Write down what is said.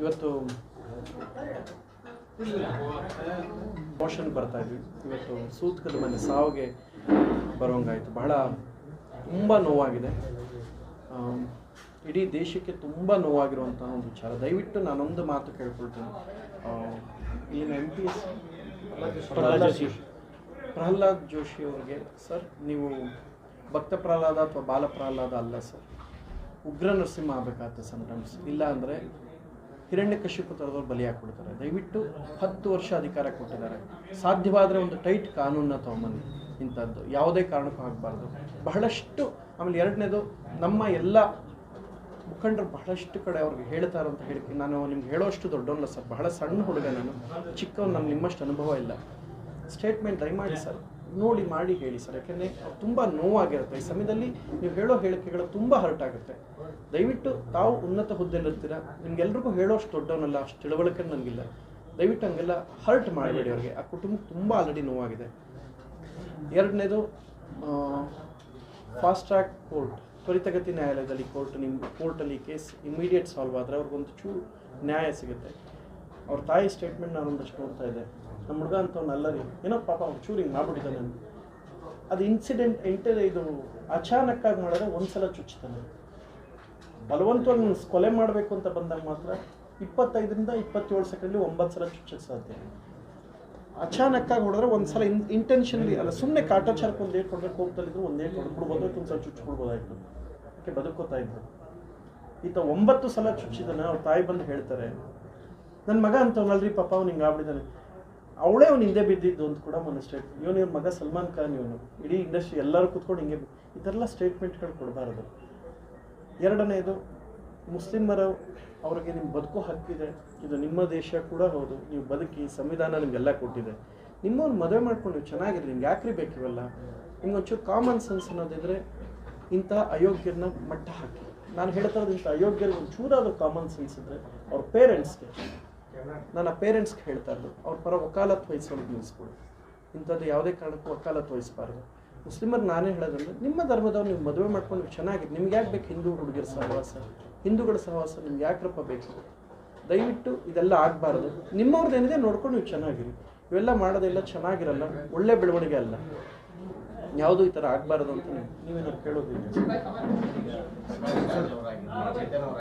ಇವತ್ತು ಮೋಷನ್ ಬರ್ತಾ ಇದ್ವಿ. ಇವತ್ತು ಸೂತ್ಕದ ಮನೆ ಸಾವಿಗೆ ಬರೋಂಗಾಯಿತು ಬಹಳ ತುಂಬ ನೋವಾಗಿದೆ. ಇಡೀ ದೇಶಕ್ಕೆ ತುಂಬ ನೋವಾಗಿರುವಂತಹ ಒಂದು ವಿಚಾರ. ದಯವಿಟ್ಟು ನಾನೊಂದು ಮಾತು ಕೇಳ್ಕೊಳ್ತೀನಿ. ಏನು ಎಂ ಪಿ ಪ್ರಹ್ಲಾದ್ ಜೋಶಿ ಪ್ರಹ್ಲಾದ್ ಜೋಶಿ ಅವರಿಗೆ, ಸರ್, ನೀವು ಭಕ್ತ ಪ್ರಹ್ಲಾದ ಅಥವಾ ಬಾಲ ಪ್ರಹ್ಲಾದ ಅಲ್ಲ, ಸರ್. ಉಗ್ರ ನರಸಿಂಹ ಆಗಬೇಕಾಗತ್ತೆ ಸಮ್ಟೈಮ್ಸ್ ಇಲ್ಲ ಅಂದರೆ ಹಿರಣ್ಯಕಶಿಪು ಥರದವ್ರು ಬಲಿ ಕೊಡ್ತಾರೆ ದಯವಿಟ್ಟು ಹತ್ತು ವರ್ಷ ಅಧಿಕಾರ ಕೊಟ್ಟಿದ್ದಾರೆ. ಸಾಧ್ಯವಾದರೆ ಒಂದು ಟೈಟ್ ಕಾನೂನನ್ನ ತೊಗೊಂಬನ್ನಿ. ಇಂಥದ್ದು. ಯಾವುದೇ ಕಾರಣಕ್ಕೂ ಆಗಬಾರ್ದು. ಬಹಳಷ್ಟು ಆಮೇಲೆ ಎರಡನೇದು, ನಮ್ಮ ಎಲ್ಲ ಮುಖಂಡರು ಬಹಳಷ್ಟು ಕಡೆ ಅವ್ರಿಗೆ ಹೇಳ್ತಾರೆ ಅಂತ ಹೇಳಿ ನಾನು ನಿಮ್ಗೆ ಹೇಳೋಷ್ಟು ದೊಡ್ಡವಲ್ಲ ಸರ್. ಬಹಳ ಸಣ್ಣ ಹುಡುಗ ನಾನು. ಚಿಕ್ಕವನು ನಮ್ಗೆ ನಿಮ್ಮಷ್ಟು ಅನುಭವ ಇಲ್ಲ. ಸ್ಟೇಟ್ಮೆಂಟ್ ದಯಮಾಡಿ ಸರ್ ನೋಡಿ ಮಾಡಿ ಹೇಳಿ ಸರ್ ಯಾಕೆಂದರೆ ತುಂಬ ನೋವಾಗಿರುತ್ತೆ. ಈ ಸಮಯದಲ್ಲಿ ನೀವು ಹೇಳೋ ಹೇಳಿಕೆಗಳು ತುಂಬ ಹರ್ಟ್ ಆಗುತ್ತೆ. ದಯವಿಟ್ಟು ತಾವು ಉನ್ನತ ಹುದ್ದೆಯಲ್ಲಿರ್ತೀರ? ನಿಮ್ಗೆಲ್ರಿಗೂ ಹೇಳೋಷ್ಟು ದೊಡ್ಡವನಲ್ಲ ಅಷ್ಟು ತಿಳುವಳಿಕೆ ನನಗಿಲ್ಲ ದಯವಿಟ್ಟು ಹಂಗೆಲ್ಲ ಹರ್ಟ್ ಮಾಡಬೇಡಿ ಅವ್ರಿಗೆ. ಆ ಕುಟುಂಬಕ್ಕೆ ತುಂಬ ಆಲ್ರೆಡಿ ನೋವಾಗಿದೆ. ಎರಡನೇದು ಫಾಸ್ಟ್ ಟ್ರ್ಯಾಕ್ ಕೋರ್ಟ್ ತ್ವರಿತಗತಿ ನ್ಯಾಯಾಲಯದಲ್ಲಿ ಕೋರ್ಟ್ ನಿಮ್ಮ ಕೋರ್ಟಲ್ಲಿ ಕೇಸ್ ಇಮಿಡಿಯೇಟ್ ಸಾಲ್ವ್ ಆದರೆ ಅವ್ರಿಗೊಂದು ಚೂರು ನ್ಯಾಯ ಸಿಗುತ್ತೆ. ಅವ್ರ ತಾಯಿ ಸ್ಟೇಟ್ಮೆಂಟ್ ನಾನೊಂದಷ್ಟು ನೋಡ್ತಾ ಇದ್ದೆ. ನಮ್ಮ ಹುಡುಗ ಅಂತವನ್ನಲ್ಲ ರೀ ಏನೋ ಪಾಪ ಅವ್ನು ಚೂರು ಹಿಂಗೆ ಮಾಡ್ಬಿಟ್ಟಿದ್ದಾನೆ ಅಂತ. ಅದು ಇನ್ಸಿಡೆಂಟ್ ಎಂಟೇ ಇದು ಅಚಾನಕ್ಕಾಗಿ ಮಾಡಿದ್ರೆ ಒಂದ್ಸಲ ಚುಚ್ಚುತ್ತಾನೆ ಬಲವಂತವಾಗಿ ಕೊಲೆ ಮಾಡಬೇಕು ಅಂತ ಬಂದಾಗ ಮಾತ್ರ ಇಪ್ಪತ್ತೈದರಿಂದ ಇಪ್ಪತ್ತೇಳು ಸೆಕೆಂಡ್ಲಿ ಒಂಬತ್ತು ಸಲ ಚುಚ್ಚಕ್ಕೆ ಸಾಧ್ಯ. ಅಚಾನಕ್ಕಾಗಿ ಹೊಡೆದ್ರೆ ಒಂದ್ಸಲ ಇನ್ ಇಂಟೆನ್ಷನ್ಲಿ ಅಲ್ಲ ಸುಮ್ಮನೆ ಕಾಟಾಚಾರಕ್ಕೆ ಒಂದು ಏಟ್ ಕೊಡಬೇಕು ಹೋಗ್ತಲ್ಲಿದ್ರು ಒಂದು ಏಟ್ ಹೊಡೆದು ಬಿಡ್ಬೋದಾಯ್ತು ಒಂದು ಸಲ ಚುಚ್ಚಿಬಿಡ್ಬೋದಾಯ್ತು. ಅದಕ್ಕೆ ಬದುಕೋತಾ ಇದ್ದರು ಈತ ಒಂಬತ್ತು ಸಲ ಚುಚ್ಚಿದ್ದಾನೆ, ಅವ್ರ ತಾಯಿ ಬಂದು ಹೇಳ್ತಾರೆ ನನ್ನ ಮಗ ಅಂತವನಲ್ರಿ ಪಾಪ, ಅವ್ನು ಹಿಂಗೆ ಆಗ್ಬಿಟ್ಟಿದ್ದಾನೆ. ಅವಳೇ ಅವ್ನು ಹಿಂದೆ ಬಿದ್ದಿದ್ದು ಅಂತ ಕೂಡ ಮೊನ್ನೆ ಸ್ಟೇಟ್ ಇವನು ಇವ್ರ ಮಗ ಸಲ್ಮಾನ್ ಖಾನ್ ಇವನು? ಇಡೀ ಇಂಡಸ್ಟ್ರಿ ಎಲ್ಲರೂ ಕೂತ್ಕೊಂಡು ಹಿಂಗೆ ಈ ಸ್ಟೇಟ್ಮೆಂಟ್ಗಳು ಕೊಡಬಾರದು. ಎರಡನೇದು, ಮುಸ್ಲಿಮರ ಅವ್ರಿಗೆ ನಿಮ್ಮ ಬದುಕು ಹಕ್ಕಿದೆ. ಇದು ನಿಮ್ಮ ದೇಶ ಕೂಡ ಹೌದು. ನೀವು ಬದುಕಿ ಸಂವಿಧಾನ ನಿಮಗೆಲ್ಲ ಕೊಟ್ಟಿದೆ. ನಿಮ್ಮವ್ರು ಮದುವೆ ಮಾಡ್ಕೊಂಡು ಚೆನ್ನಾಗಿದೆ ನಿಮ್ಗೆ ಯಾಕ್ರಿ ಬೇಕಿವಲ್ಲ ನಿಮ್ಗೆ ಒಂಚೂರು ಕಾಮನ್ ಸೆನ್ಸ್ ಅನ್ನೋದಿದ್ರೆ ಇಂಥ ಅಯೋಗ್ಯರನ್ನ ಮಟ್ಟ ಹಾಕಿ. ನಾನು ಹೇಳ್ತಾ ಇರೋದು ಇಂಥ ಅಯೋಗ್ಯರಿಗೆ ಒಂಚೂರಾದ್ರೂ ಕಾಮನ್ ಸೆನ್ಸ್ ಇದ್ದರೆ ಅವ್ರ ಪೇರೆಂಟ್ಸ್ಗೆ ನನ್ನ ಪೇರೆಂಟ್ಸ್ಗೆ ಹೇಳ್ತಾ ಇದ್ದರು ಅವ್ರ ಪರ ವಕಾಲತ್ ವಹಿಸೋದು ನಿಲ್ಲಿಸ್ಕೊಡು ಇಂಥದ್ದು ಯಾವುದೇ ಕಾರಣಕ್ಕೂ ವಕಾಲತ್ ವಹಿಸಬಾರ್ದು. ಮುಸ್ಲಿಮರು ನಾನೇ ಹೇಳೋದಂದ್ರೆ, ನಿಮ್ಮ ಧರ್ಮದವ್ರು ನೀವು ಮದುವೆ ಮಾಡ್ಕೊಂಡು ಚೆನ್ನಾಗಿದೆ, ನಿಮ್ಗೆ ಯಾಕೆ ಬೇಕು ಹಿಂದೂ ಹುಡುಗಿರ ಸಹವಾಸ? ಹಿಂದೂಗಳ ಸಹವಾಸ ನಿಮ್ಗೆ ಯಾಕ್ರಪ್ಪ ಬೇಕು? ದಯವಿಟ್ಟು ಇದೆಲ್ಲ ಆಗಬಾರ್ದು. ನಿಮ್ಮವ್ರದ್ದು ಏನಿದೆ ನೋಡ್ಕೊಂಡು ನೀವು ಚೆನ್ನಾಗಿರಿ. ಇವೆಲ್ಲ ಮಾಡೋದೆಲ್ಲ ಚೆನ್ನಾಗಿರಲ್ಲ, ಒಳ್ಳೆ ಬೆಳವಣಿಗೆ ಅಲ್ಲ. ಯಾವುದು ಈ ಥರ ಆಗಬಾರ್ದು ಅಂತ ನೀವು- ನೀವೇನಾದ್ರು ಕೇಳೋದಿಲ್ಲ